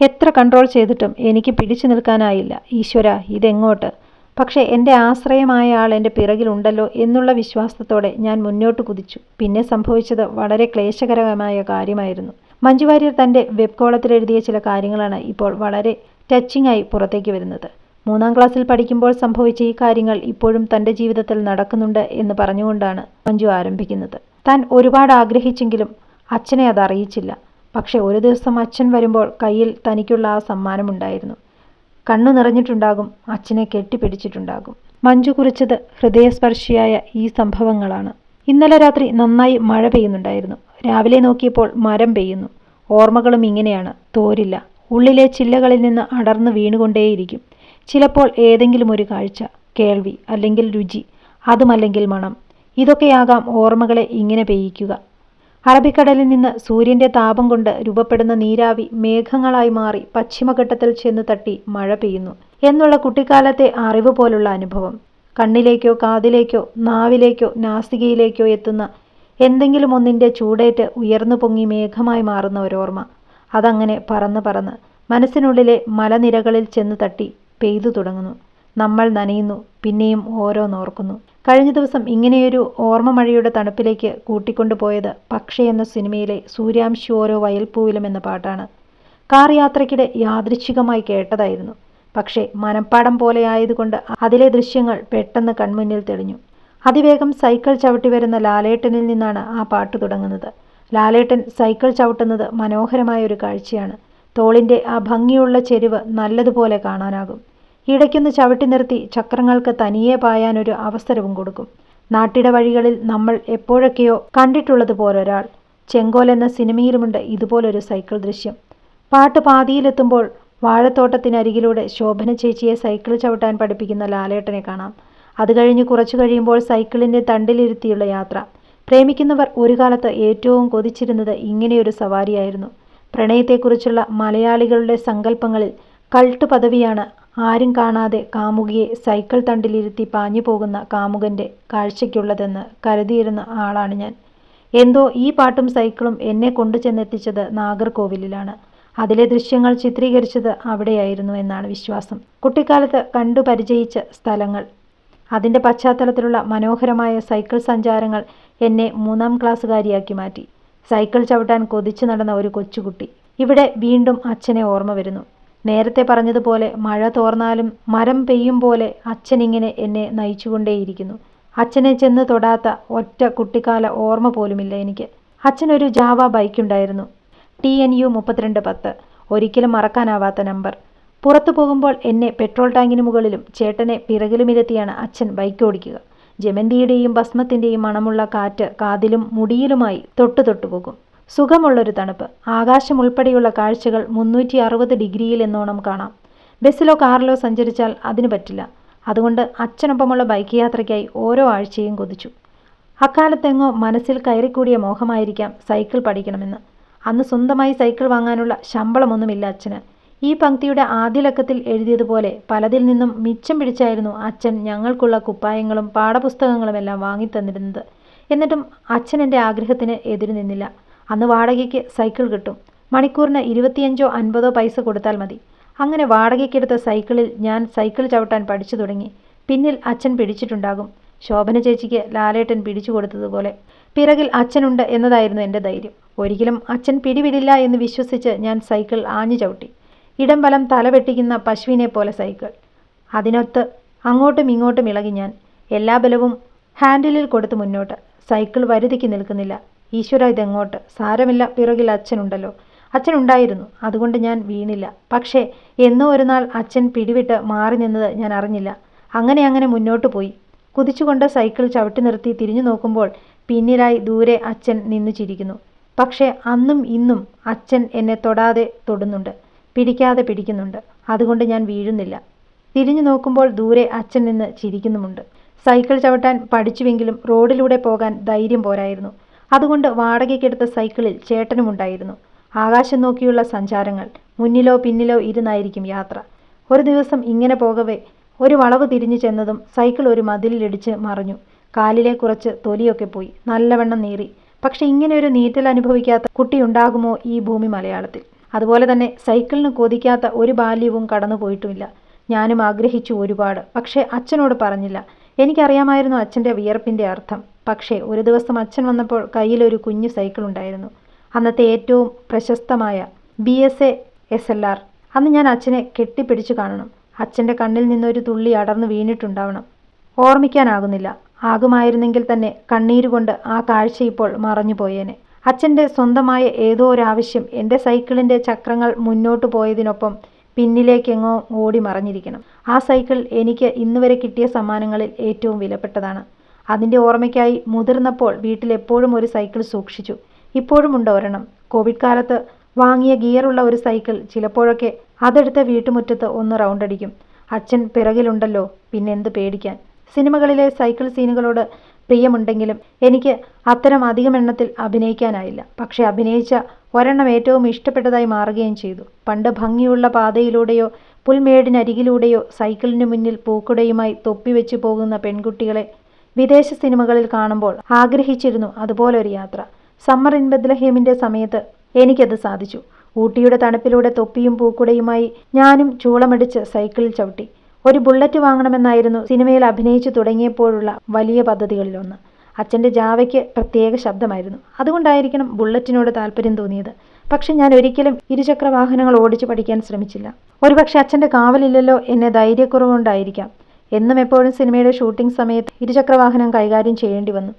എത്ര കൺട്രോൾ ചെയ്തിട്ടും എനിക്ക് പിടിച്ചു നിൽക്കാനായില്ല. ഈശ്വര ഇതെങ്ങോട്ട്? പക്ഷേ എന്റെ ആശ്രയമായ ആൾ എന്റെ പിറകിലുണ്ടല്ലോ എന്നുള്ള വിശ്വാസത്തോടെ ഞാൻ മുന്നോട്ട് കുതിച്ചു. പിന്നെ സംഭവിച്ചത് വളരെ ക്ലേശകരമായ കാര്യമായിരുന്നു. മഞ്ജു വാര്യർ തന്റെ വെബ് കോളത്തിൽ എഴുതിയ ചില കാര്യങ്ങളാണ് ഇപ്പോൾ വളരെ ടച്ചിങ് ആയി പുറത്തേക്ക് വരുന്നത്. മൂന്നാം ക്ലാസ്സിൽ പഠിക്കുമ്പോൾ സംഭവിച്ച ഈ കാര്യങ്ങൾ ഇപ്പോഴും തന്റെ ജീവിതത്തിൽ നടക്കുന്നുണ്ട് എന്ന് പറഞ്ഞുകൊണ്ടാണ് മഞ്ജു ആരംഭിക്കുന്നത്. താൻ ഒരുപാട് ആഗ്രഹിച്ചെങ്കിലും അച്ഛനെ അത് അറിയിച്ചില്ല പക്ഷെ ഒരു ദിവസം അച്ഛൻ വരുമ്പോൾ കയ്യിൽ തനിക്കുള്ള ആ സമ്മാനമുണ്ടായിരുന്നു. കണ്ണു നിറഞ്ഞിട്ടുണ്ടാകും അച്ഛനെ കെട്ടിപ്പിടിച്ചിട്ടുണ്ടാകും. മഞ്ജു കുറിച്ചത് ഹൃദയസ്പർശിയായ ഈ സംഭവങ്ങളാണ്. ഇന്നലെ രാത്രി നന്നായി മഴ പെയ്യുന്നുണ്ടായിരുന്നു. രാവിലെ നോക്കിയപ്പോൾ മരം പെയ്യുന്നു. ഓർമ്മകളും ഇങ്ങനെയാണ്. തോരില്ല. ഉള്ളിലെ ചില്ലകളിൽ നിന്ന് അടർന്നു വീണുകൊണ്ടേയിരിക്കും. ചിലപ്പോൾ ഏതെങ്കിലും ഒരു കാഴ്ച കേൾവി അല്ലെങ്കിൽ രുചി അതുമല്ലെങ്കിൽ മണം. ഇതൊക്കെയാകാം ഓർമ്മകളെ ഇങ്ങനെ പെയ്യിക്കുക. അറബിക്കടലിൽ നിന്ന് സൂര്യന്റെ താപം കൊണ്ട് രൂപപ്പെടുന്ന നീരാവി മേഘങ്ങളായി മാറി പശ്ചിമഘട്ടത്തിൽ ചെന്ന് തട്ടി മഴ പെയ്യുന്നു എന്നുള്ള കുട്ടിക്കാലത്തെ അറിവ് പോലുള്ള അനുഭവം. കണ്ണിലേക്കോ കാതിലേക്കോ നാവിലേക്കോ നാസികയിലേക്കോ എത്തുന്ന എന്തെങ്കിലും ഒന്നിന്റെ ചൂടേറ്റ് ഉയർന്നു പൊങ്ങി മേഘമായി മാറുന്ന ഒരോർമ്മ അതങ്ങനെ പറന്ന് പറന്ന് മനസ്സിനുള്ളിലെ മലനിരകളിൽ ചെന്ന് തട്ടി പെയ്തു തുടങ്ങുന്നു. നമ്മൾ നനയുന്നു പിന്നെയും ഓരോന്നോർക്കുന്നു കഴിഞ്ഞ ദിവസം ഇങ്ങനെയൊരു ഓർമ്മ മഴയുടെ തണുപ്പിലേക്ക് കൂട്ടിക്കൊണ്ടുപോയത് പക്ഷേ എന്ന സിനിമയിലെ സൂര്യാംശി ഓരോ വയൽപ്പൂവിലും എന്ന പാട്ടാണ്. കാർ യാത്രയ്ക്കിടെ യാദൃച്ഛികമായി കേട്ടതായിരുന്നു. പക്ഷേ മനപ്പാടം പോലെ ആയതുകൊണ്ട് അതിലെ ദൃശ്യങ്ങൾ പെട്ടെന്ന് കൺമുന്നിൽ തെളിഞ്ഞു. അതിവേഗം സൈക്കിൾ ചവിട്ടി വരുന്ന ലാലേട്ടനിൽ നിന്നാണ് ആ പാട്ട് തുടങ്ങുന്നത്. ലാലേട്ടൻ സൈക്കിൾ ചവിട്ടുന്നത് മനോഹരമായ ഒരു കാഴ്ചയാണ്. തോളിന്റെ ആ ഭംഗിയുള്ള ചെരിവ് നല്ലതുപോലെ കാണാനാകും. ഇടയ്ക്കൊന്ന് ചവിട്ടി നിർത്തി ചക്രങ്ങൾക്ക് തനിയെ പായാനൊരു അവസരവും കൊടുക്കും. നാട്ടിട വഴികളിൽ നമ്മൾ എപ്പോഴൊക്കെയോ കണ്ടിട്ടുള്ളതുപോലൊരാൾ. ചെങ്കോൽ എന്ന സിനിമയിലുമുണ്ട് ഇതുപോലൊരു സൈക്കിൾ ദൃശ്യം. പാട്ട് പാതിയിലെത്തുമ്പോൾ വാഴത്തോട്ടത്തിനരികിലൂടെ ശോഭന ചേച്ചിയെ സൈക്കിൾ ചവിട്ടാൻ പഠിപ്പിക്കുന്ന ലാലേട്ടനെ കാണാം. അത് കഴിഞ്ഞ് കുറച്ചു കഴിയുമ്പോൾ സൈക്കിളിന്റെ തണ്ടിലിരുത്തിയുള്ള യാത്ര. പ്രേമിക്കുന്നവർ ഒരു കാലത്ത് ഏറ്റവും കൊതിച്ചിരുന്നത് ഇങ്ങനെയൊരു സവാരിയായിരുന്നു. പ്രണയത്തെക്കുറിച്ചുള്ള മലയാളികളുടെ സങ്കല്പങ്ങളിൽ കൾട്ട് പദവിയാണ് ആരും കാണാതെ കാമുകിയെ സൈക്കിൾ തണ്ടിലിരുത്തി പാഞ്ഞു പോകുന്ന കാമുകന്റെ കാഴ്ചയ്ക്കുള്ളതെന്ന് കരുതിയിരുന്ന ആളാണ് ഞാൻ. എന്തോ ഈ പാട്ടും സൈക്കിളും എന്നെ കൊണ്ടു ചെന്നെത്തിച്ചത് നാഗർകോവിലിലാണ്. അതിലെ ദൃശ്യങ്ങൾ ചിത്രീകരിച്ചത് അവിടെയായിരുന്നു എന്നാണ് വിശ്വാസം. കുട്ടിക്കാലത്ത് കണ്ടു പരിചയിച്ച സ്ഥലങ്ങൾ. അതിന്റെ പശ്ചാത്തലത്തിലുള്ള മനോഹരമായ സൈക്കിൾ സഞ്ചാരങ്ങൾ എന്നെ മൂന്നാം ക്ലാസ്സുകാരിയാക്കി മാറ്റി. സൈക്കിൾ ചവിട്ടാൻ കൊതിച്ചു നടന്ന ഒരു കൊച്ചുകുട്ടി. ഇവിടെ വീണ്ടും അച്ഛനെ ഓർമ്മ വരുന്നു. നേരത്തെ പറഞ്ഞതുപോലെ മഴ തോർന്നാലും മരം പെയ്യും പോലെ അച്ഛനിങ്ങനെ എന്നെ നയിച്ചുകൊണ്ടേയിരിക്കുന്നു. അച്ഛനെ ചെന്ന് തൊടാത്ത ഒറ്റ കുട്ടിക്കാല ഓർമ്മ പോലുമില്ല എനിക്ക്. അച്ഛനൊരു ജാവ ബൈക്കുണ്ടായിരുന്നു ടി എൻ യു മുപ്പത്തിരണ്ട് പത്ത്. ഒരിക്കലും മറക്കാനാവാത്ത നമ്പർ. പുറത്തു പോകുമ്പോൾ എന്നെ പെട്രോൾ ടാങ്കിന് മുകളിലും ചേട്ടനെ പിറകിലുമിരുത്തിയാണ് അച്ഛൻ ബൈക്ക് ഓടിക്കുക. ജമന്തിയുടെയും ഭസ്മത്തിന്റെയും മണമുള്ള കാറ്റ് കാതിലും മുടിയിലുമായി തൊട്ടു തൊട്ടു പോകും സുഖമുള്ളൊരു തണുപ്പ്. ആകാശം ഉൾപ്പെടെയുള്ള കാഴ്ചകൾ മുന്നൂറ്റി അറുപത് ഡിഗ്രിയിൽ എന്നോണം കാണാം. ബസ്സിലോ കാറിലോ സഞ്ചരിച്ചാൽ അതിന് പറ്റില്ല. അതുകൊണ്ട് അച്ഛനൊപ്പമുള്ള ബൈക്ക് യാത്രയ്ക്കായി ഓരോ ആഴ്ചയും കൊതിച്ചു. അക്കാലത്തെങ്ങോ മനസ്സിൽ കയറിക്കൂടിയ മോഹമായിരിക്കാം സൈക്കിൾ പഠിക്കണമെന്ന്. അന്ന് സ്വന്തമായി സൈക്കിൾ വാങ്ങാനുള്ള ശമ്പളമൊന്നുമില്ല അച്ഛന്. ഈ പങ്ക്തിയുടെ ആദ്യ ലക്കത്തിൽ എഴുതിയതുപോലെ പലതിൽ നിന്നും മിച്ചം പിടിച്ചായിരുന്നു അച്ഛൻ ഞങ്ങൾക്കുള്ള കുപ്പായങ്ങളും പാഠപുസ്തകങ്ങളുമെല്ലാം വാങ്ങിത്തന്നിരുന്നത്. എന്നിട്ടും അച്ഛൻ എന്റെ ആഗ്രഹത്തിന് എതിരു നിന്നില്ല. അന്ന് വാടകയ്ക്ക് സൈക്കിൾ കിട്ടും. മണിക്കൂറിന് ഇരുപത്തിയഞ്ചോ അൻപതോ പൈസ കൊടുത്താൽ മതി. അങ്ങനെ വാടകയ്ക്കെടുത്ത സൈക്കിളിൽ ഞാൻ സൈക്കിൾ ചവിട്ടാൻ പഠിച്ചു തുടങ്ങി. പിന്നിൽ അച്ഛൻ പിടിച്ചിട്ടുണ്ടാകും. ശോഭന ചേച്ചിക്ക് ലാലേട്ടൻ പിടിച്ചു കൊടുത്തതുപോലെ. പിറകിൽ അച്ഛനുണ്ട് എന്നതായിരുന്നു എന്റെ ധൈര്യം. ഒരിക്കലും അച്ഛൻ പിടിവിടില്ല എന്ന് വിശ്വസിച്ച് ഞാൻ സൈക്കിൾ ആഞ്ഞു ചവിട്ടി. ഇടം വലം തലവെട്ടിക്കുന്ന പശുവിനെ പോലെ സൈക്കിൾ. അതിനൊത്ത് അങ്ങോട്ടും ഇങ്ങോട്ടും ഇളകി ഞാൻ. എല്ലാ ബലവും ഹാൻഡിലിൽ കൊടുത്ത് മുന്നോട്ട്. സൈക്കിൾ വരുതിക്ക് നിൽക്കുന്നില്ല. ഈശ്വര ഇതെങ്ങോട്ട്? സാരമില്ല പിറകിൽ അച്ഛനുണ്ടല്ലോ. അച്ഛനുണ്ടായിരുന്നു അതുകൊണ്ട് ഞാൻ വീണില്ല. പക്ഷേ എന്നോ ഒരു നാൾ അച്ഛൻ പിടിവിട്ട് മാറി നിന്നത് ഞാൻ അറിഞ്ഞില്ല. അങ്ങനെ അങ്ങനെ മുന്നോട്ട് പോയി. കുതിച്ചുകൊണ്ട് സൈക്കിൾ ചവിട്ടി നിർത്തി തിരിഞ്ഞു നോക്കുമ്പോൾ പിന്നിലായി ദൂരെ അച്ഛൻ നിന്നു ചിരിക്കുന്നു. പക്ഷേ അന്നും ഇന്നും അച്ഛൻ എന്നെ തൊടാതെ തൊടുന്നുണ്ട് പിടിക്കാതെ പിടിക്കുന്നുണ്ട്. അതുകൊണ്ട് ഞാൻ വീഴുന്നില്ല. തിരിഞ്ഞു നോക്കുമ്പോൾ ദൂരെ അച്ഛൻ നിന്ന് ചിരിക്കുന്നുമുണ്ട്. സൈക്കിൾ ചവിട്ടാൻ പഠിച്ചുവെങ്കിലും റോഡിലൂടെ പോകാൻ ധൈര്യം പോരായിരുന്നു. അതുകൊണ്ട് വാടകയ്ക്കെടുത്ത സൈക്കിളിൽ ചേട്ടനുമുണ്ടായിരുന്നു. ആകാശം നോക്കിയുള്ള സഞ്ചാരങ്ങൾ മുന്നിലോ പിന്നിലോ ഇരുന്നായിരിക്കും യാത്ര. ഒരു ദിവസം ഇങ്ങനെ പോകവേ ഒരു വളവ് തിരിഞ്ഞു ചെന്നതും സൈക്കിൾ ഒരു മതിലിലിടിച്ച് മറിഞ്ഞു. കാലിലെ കുറച്ച് തൊലിയൊക്കെ പോയി നല്ലവണ്ണം നീറി. പക്ഷെ ഇങ്ങനെ ഒരു നീറ്റൽ അനുഭവിക്കാത്ത കുട്ടിയുണ്ടാകുമോ ഈ ഭൂമി മലയാളത്തിൽ? അതുപോലെ തന്നെ സൈക്കിളിന് കൊതിക്കാത്ത ഒരു ബാല്യവും കടന്നു പോയിട്ടുമില്ല. ഞാനും ആഗ്രഹിച്ചു ഒരുപാട് പക്ഷേ അച്ഛനോട് പറഞ്ഞില്ല. എനിക്കറിയാമായിരുന്നു അച്ഛന്റെ വിയർപ്പിന്റെ അർത്ഥം. പക്ഷേ ഒരു ദിവസം അച്ഛൻ വന്നപ്പോൾ കയ്യിൽ ഒരു കുഞ്ഞു സൈക്കിൾ ഉണ്ടായിരുന്നു. അന്നത്തെ ഏറ്റവും പ്രശസ്തമായ B S A S L R. അന്ന് ഞാൻ അച്ഛനെ കെട്ടിപ്പിടിച്ചു കാണണം. അച്ഛന്റെ കണ്ണിൽ നിന്നൊരു തുള്ളി അടർന്നു വീണിട്ടുണ്ടാവണം. ഓർമ്മിക്കാനാകുന്നില്ല. ആകുമായിരുന്നെങ്കിൽ തന്നെ കണ്ണീര് കൊണ്ട് ആ കാഴ്ച ഇപ്പോൾ മറഞ്ഞു പോയേനെ അച്ഛന്റെ സ്വന്തമായ ഏതോ ഒരാവശ്യം എന്റെ സൈക്കിളിന്റെ ചക്രങ്ങൾ മുന്നോട്ട് പോയതിനൊപ്പം പിന്നിലേക്കെങ്ങോ ഓടി മറഞ്ഞിരിക്കണം. ആ സൈക്കിൾ എനിക്ക് ഇന്നുവരെ കിട്ടിയ സമ്മാനങ്ങളിൽ ഏറ്റവും വിലപ്പെട്ടതാണ്. അതിന്റെ ഓർമ്മയ്ക്കായി മുതിർന്നപ്പോൾ വീട്ടിൽ എപ്പോഴും ഒരു സൈക്കിൾ സൂക്ഷിച്ചു. ഇപ്പോഴും ഒരെണ്ണം. കോവിഡ് കാലത്ത് വാങ്ങിയ ഗിയറുള്ള ഒരു സൈക്കിൾ ചിലപ്പോഴൊക്കെ അതെടുത്ത വീട്ടുമുറ്റത്ത് ഒന്ന് റൗണ്ട് അടിക്കും. അച്ഛൻ പിറകിലുണ്ടല്ലോ പിന്നെന്ത് പേടിക്കാൻ? സിനിമകളിലെ സൈക്കിൾ സീനുകളോട് പ്രിയമുണ്ടെങ്കിലും എനിക്ക് അത്തരം അധികം എണ്ണത്തിൽ അഭിനയിക്കാനായില്ല. പക്ഷേ അഭിനയിച്ച ഒരെണ്ണം ഏറ്റവും ഇഷ്ടപ്പെട്ടതായി മാറുകയും ചെയ്തു. പണ്ട് ഭംഗിയുള്ള പാതയിലൂടെയോ പുൽമേടിനരികിലൂടെയോ സൈക്കിളിന് മുന്നിൽ പൂക്കുടയുമായി തൊപ്പി വെച്ച് പോകുന്ന പെൺകുട്ടികളെ വിദേശ സിനിമകളിൽ കാണുമ്പോൾ ആഗ്രഹിച്ചിരുന്നു അതുപോലൊരു യാത്ര. സമ്മർ ഇൻ ബദ്ലഹേമിന്റെ സമയത്ത് എനിക്കത് സാധിച്ചു. ഊട്ടിയുടെ തണുപ്പിലൂടെ തൊപ്പിയും പൂക്കുടയുമായി ഞാനും ചൂളമടിച്ച് സൈക്കിളിൽ ചവിട്ടി. ഒരു ബുള്ളറ്റ് വാങ്ങണമെന്നായിരുന്നു സിനിമയിൽ അഭിനയിച്ചു തുടങ്ങിയപ്പോഴുള്ള വലിയ പദ്ധതികളിലൊന്ന്. അച്ഛന്റെ ജാവയ്ക്ക് പ്രത്യേക ശബ്ദമായിരുന്നു. അതുകൊണ്ടായിരിക്കണം ബുള്ളറ്റിനോട് താല്പര്യം തോന്നിയത്. പക്ഷെ ഞാൻ ഒരിക്കലും ഇരുചക്ര വാഹനങ്ങൾ ഓടിച്ചു പഠിക്കാൻ ശ്രമിച്ചില്ല. ഒരുപക്ഷെ അച്ഛന്റെ കാവലില്ലല്ലോ എന്നെ ധൈര്യക്കുറവുകൊണ്ടായിരിക്കാം. എന്നും എപ്പോഴും സിനിമയുടെ ഷൂട്ടിംഗ് സമയത്ത് ഇരുചക്ര വാഹനം കൈകാര്യം ചെയ്യേണ്ടി വന്നു.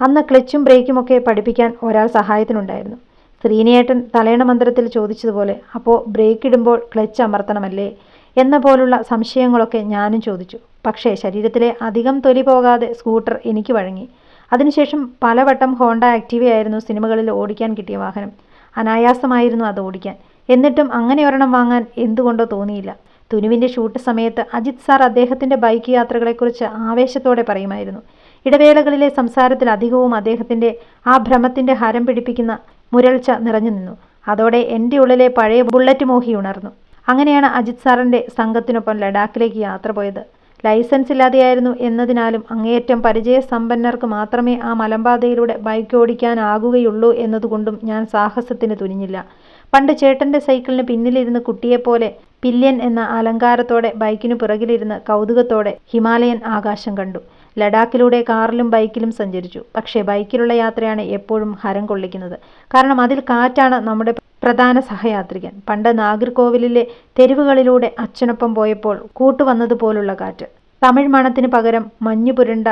അന്ന് ക്ലച്ചും ബ്രേക്കും ഒക്കെ പഠിപ്പിക്കാൻ ഒരാൾ സഹായത്തിനുണ്ടായിരുന്നു. ശ്രീനിയേട്ടൻ തലേണ മന്ത്രത്തിൽ ചോദിച്ചതുപോലെ അപ്പോൾ ബ്രേക്ക് ഇടുമ്പോൾ ക്ലച്ച് അമർത്തണമല്ലേ? എന്ന പോലുള്ള സംശയങ്ങളൊക്കെ ഞാനും ചോദിച്ചു. പക്ഷേ ശരീരത്തിലെ അധികം തൊലി പോകാതെ സ്കൂട്ടർ എനിക്ക് വഴങ്ങി. അതിനുശേഷം പലവട്ടം ഹോണ്ട ആക്റ്റീവയായിരുന്നു സിനിമകളിൽ ഓടിക്കാൻ കിട്ടിയ വാഹനം. അനായാസമായിരുന്നു അത് ഓടിക്കാൻ. എന്നിട്ടും അങ്ങനെ ഒരെണ്ണം വാങ്ങാൻ എന്തുകൊണ്ടോ തോന്നിയില്ല. തുനുവിന്റെ ഷൂട്ട് സമയത്ത് അജിത് സാർ അദ്ദേഹത്തിന്റെ ബൈക്ക് യാത്രകളെക്കുറിച്ച് ആവേശത്തോടെ പറയുമായിരുന്നു. ഇടവേളകളിലെ സംസാരത്തിൽ അധികവും അദ്ദേഹത്തിന്റെ ആ ഭ്രമത്തിന്റെ ഹരം പിടിപ്പിക്കുന്ന മുരൾച്ച നിറഞ്ഞു നിന്നു. അതോടെ എന്റെ ഉള്ളിലെ പഴയ ബുള്ളറ്റ് മോഹി ഉണർന്നു. അങ്ങനെയാണ് അജിത് സാറിന്റെ സംഘത്തിനൊപ്പം ലഡാക്കിലേക്ക് യാത്ര പോയത്. ലൈസൻസ് ഇല്ലാതെയായിരുന്നു എന്നതിനാലും അങ്ങേയറ്റം പരിചയസമ്പന്നർക്ക് മാത്രമേ ആ മലമ്പാതയിലൂടെ ബൈക്ക് ഓടിക്കാനാകുകയുള്ളൂ എന്നതുകൊണ്ടും ഞാൻ സാഹസത്തിന് തുനിഞ്ഞില്ല. പണ്ട് ചേട്ടന്റെ സൈക്കിളിന് പിന്നിലിരുന്ന് കുട്ടിയെപ്പോലെ പില്യൻ എന്ന അലങ്കാരത്തോടെ ബൈക്കിനു പുറകിലിരുന്ന് കൗതുകത്തോടെ ഹിമാലയൻ ആകാശം കണ്ടു. ലഡാക്കിലൂടെ കാറിലും ബൈക്കിലും സഞ്ചരിച്ചു. പക്ഷേ ബൈക്കിലുള്ള യാത്രയാണ് എപ്പോഴും ഹരം കൊള്ളിക്കുന്നത്. കാരണം അതിൽ കാറ്റാണ് നമ്മുടെ പ്രധാന സഹയാത്രികൻ. പണ്ട് നാഗർകോവിലിലെ തെരുവുകളിലൂടെ അച്ഛനൊപ്പം പോയപ്പോൾ കൂട്ടുവന്നതുപോലുള്ള കാറ്റ്. തമിഴ് മണത്തിന് പകരം മഞ്ഞു പുരണ്ട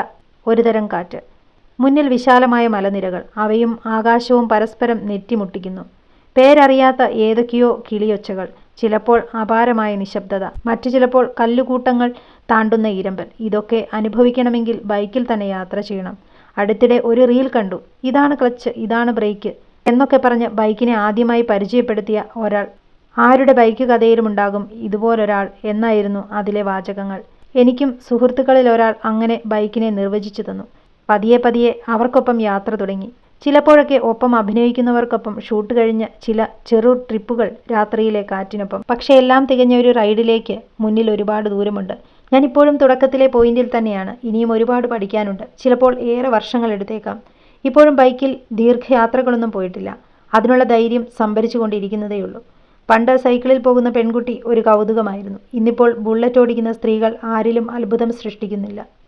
ഒരുതരം കാറ്റ്. മുന്നിൽ വിശാലമായ മലനിരകൾ. അവയും ആകാശവും പരസ്പരം നെറ്റിമുട്ടിക്കുന്നു. പേരറിയാത്ത ഏതൊക്കെയോ കിളിയൊച്ചകൾ. ചിലപ്പോൾ അപാരമായ നിശബ്ദത. മറ്റു ചിലപ്പോൾ കല്ലുകൂട്ടങ്ങൾ താണ്ടുന്ന ഇരമ്പൽ ഇതൊക്കെ അനുഭവിക്കണമെങ്കിൽ ബൈക്കിൽ തന്നെ യാത്ര ചെയ്യണം. അടുത്തിടെ ഒരു റീൽ കണ്ടു. ഇതാണ് ക്ലച്ച് ഇതാണ് ബ്രേക്ക് എന്നൊക്കെ പറഞ്ഞ് ബൈക്കിനെ ആദ്യമായി പരിചയപ്പെടുത്തിയ ഒരാൾ. ആരുടെ ബൈക്ക് കഥയിലുമുണ്ടാകും ഇതുപോലൊരാൾ എന്നായിരുന്നു അതിലെ വാചകങ്ങൾ. എനിക്കും സുഹൃത്തുക്കളിൽ ഒരാൾ അങ്ങനെ ബൈക്കിനെ നിർവചിച്ചു തന്നു. പതിയെ പതിയെ അവർക്കൊപ്പം യാത്ര തുടങ്ങി. ചിലപ്പോഴൊക്കെ ഒപ്പം അഭിനയിക്കുന്നവർക്കൊപ്പം ഷൂട്ട് കഴിഞ്ഞ ചില ചെറു ട്രിപ്പുകൾ രാത്രിയിലെ കാറ്റിനൊപ്പം. പക്ഷേ എല്ലാം തികഞ്ഞ ഒരു റൈഡിലേക്ക് മുന്നിൽ ഒരുപാട് ദൂരമുണ്ട്. ഞാനിപ്പോഴും തുടക്കത്തിലെ പോയിന്റിൽ തന്നെയാണ്. ഇനിയും ഒരുപാട് പഠിക്കാനുണ്ട്. ചിലപ്പോൾ ഏറെ വർഷങ്ങൾ എടുത്തേക്കാം. ഇപ്പോഴും ബൈക്കിൽ ദീർഘയാത്രകളൊന്നും പോയിട്ടില്ല. അതിനുള്ള ധൈര്യം സംഭരിച്ചു കൊണ്ടിരിക്കുന്നതേയുള്ളൂ. പണ്ട് സൈക്കിളിൽ പോകുന്ന പെൺകുട്ടി ഒരു കൗതുകമായിരുന്നു. ഇന്നിപ്പോൾ ബുള്ളറ്റ് ഓടിക്കുന്ന സ്ത്രീകൾ ആരിലും അത്ഭുതം സൃഷ്ടിക്കുന്നില്ല.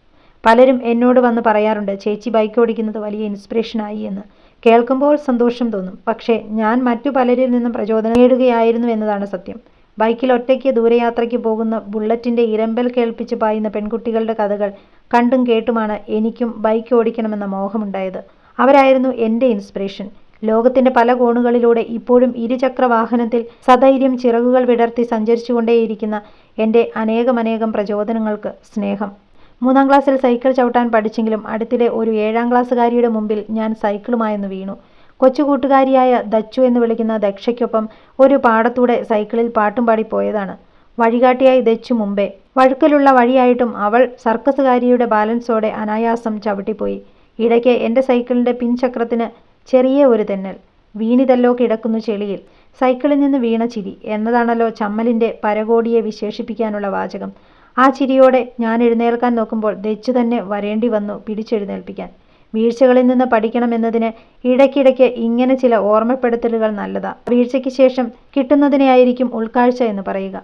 പലരും എന്നോട് വന്ന് പറയാറുണ്ട് ചേച്ചി ബൈക്ക് ഓടിക്കുന്നത് വലിയ ഇൻസ്പിറേഷനായി എന്ന്. കേൾക്കുമ്പോൾ സന്തോഷം തോന്നും. പക്ഷേ ഞാൻ മറ്റു പലരിൽ നിന്നും പ്രചോദനം നേടുകയായിരുന്നു എന്നതാണ് സത്യം. ബൈക്കിൽ ഒറ്റയ്ക്ക് ദൂരയാത്രയ്ക്ക് പോകുന്ന ബുള്ളറ്റിന്റെ ഇരമ്പൽ കേൾപ്പിച്ച് പായുന്ന പെൺകുട്ടികളുടെ കഥകൾ കണ്ടും കേട്ടുമാണ് എനിക്കും ബൈക്ക് ഓടിക്കണമെന്ന മോഹമുണ്ടായത്. അവരായിരുന്നു എന്റെ ഇൻസ്പിറേഷൻ ലോകത്തിന്റെ പല കോണുകളിലൂടെ ഇപ്പോഴും ഇരുചക്ര വാഹനത്തിൽ സധൈര്യം ചിറകുകൾ വിടർത്തി സഞ്ചരിച്ചുകൊണ്ടേയിരിക്കുന്ന എന്റെ അനേകമനേകം പ്രചോദനങ്ങൾക്ക് സ്നേഹം. മൂന്നാം ക്ലാസ്സിൽ സൈക്കിൾ ചവിട്ടാൻ പഠിച്ചെങ്കിലും അടുത്തിടെ ഒരു ഏഴാം ക്ലാസ്സുകാരിയുടെ മുമ്പിൽ ഞാൻ സൈക്കിളുമായെന്ന് വീണു. കൊച്ചു കൂട്ടുകാരിയായ ദച്ചു എന്ന് വിളിക്കുന്ന ദക്ഷയ്ക്കൊപ്പം ഒരു പാടത്തൂടെ സൈക്കിളിൽ പാട്ടും പാടി പോയതാണ് വഴികാട്ടിയായി ദച്ചു മുമ്പേ. വഴുക്കലുള്ള വഴിയായിട്ടും അവൾ സർക്കസുകാരിയുടെ ബാലൻസോടെ അനായാസം ചവിട്ടിപ്പോയി. ഇടയ്ക്ക് എന്റെ സൈക്കിളിന്റെ പിൻചക്രത്തിന് ചെറിയ ഒരു തെന്നൽ. വീണിതല്ലോ കിടക്കുന്നു ചെളിയിൽ. സൈക്കിളിൽ നിന്ന് വീണ ചിരി. എന്നതാണല്ലോ ചമ്മലിന്റെ പരകോടിയെ വിശേഷിപ്പിക്കാനുള്ള വാചകം. ആ ചിരിയോടെ ഞാൻ എഴുന്നേൽക്കാൻ നോക്കുമ്പോൾ ദച്ചു തന്നെ വരേണ്ടി വന്നു പിടിച്ചെഴുന്നേൽപ്പിക്കാൻ. വീഴ്ചകളിൽ നിന്ന് പഠിക്കണമെന്നതിന് ഇടയ്ക്കിടയ്ക്ക് ഇങ്ങനെ ചില ഓർമ്മപ്പെടുത്തലുകൾ നല്ലതാ. വീഴ്ചയ്ക്ക് ശേഷം കിട്ടുന്നതിനെയായിരിക്കും ഉൾക്കാഴ്ച എന്ന് പറയുക.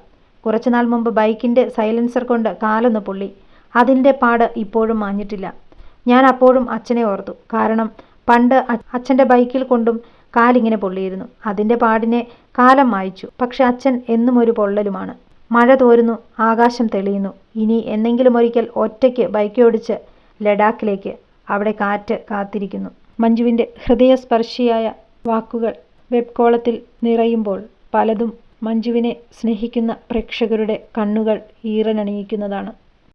കുറച്ചുനാൾ മുമ്പ് ബൈക്കിന്റെ സൈലൻസർ കൊണ്ട് കാലൊന്ന് പൊള്ളി. അതിന്റെ പാട് ഇപ്പോഴും മാഞ്ഞിട്ടില്ല. ഞാൻ അപ്പോഴും അച്ഛനെ ഓർത്തു. കാരണം പണ്ട് അച്ഛന്റെ ബൈക്കിൽ കൊണ്ടും കാലിങ്ങനെ പൊള്ളിയിരുന്നു. അതിന്റെ പാടിനെ കാലം മായ്ച്ചു. പക്ഷെ അച്ഛൻ എന്നും ഒരു പൊള്ളലുമാണ്. മഴ തോരുന്നു ആകാശം തെളിയുന്നു. ഇനി എന്നെങ്കിലും ഒരിക്കൽ ഒറ്റയ്ക്ക് ബൈക്കോടിച്ച് ലഡാക്കിലേക്ക് അവിടെ കാറ്റ് കാത്തിരിക്കുന്നു. മഞ്ജുവിന്റെ ഹൃദയസ്പർശിയായ വാക്കുകൾ വെബ് കോളത്തിൽ നിറയുമ്പോൾ പലതും മഞ്ജുവിനെ സ്നേഹിക്കുന്ന പ്രേക്ഷകരുടെ കണ്ണുകൾ ഈറനണിയിക്കുന്നതാണ്.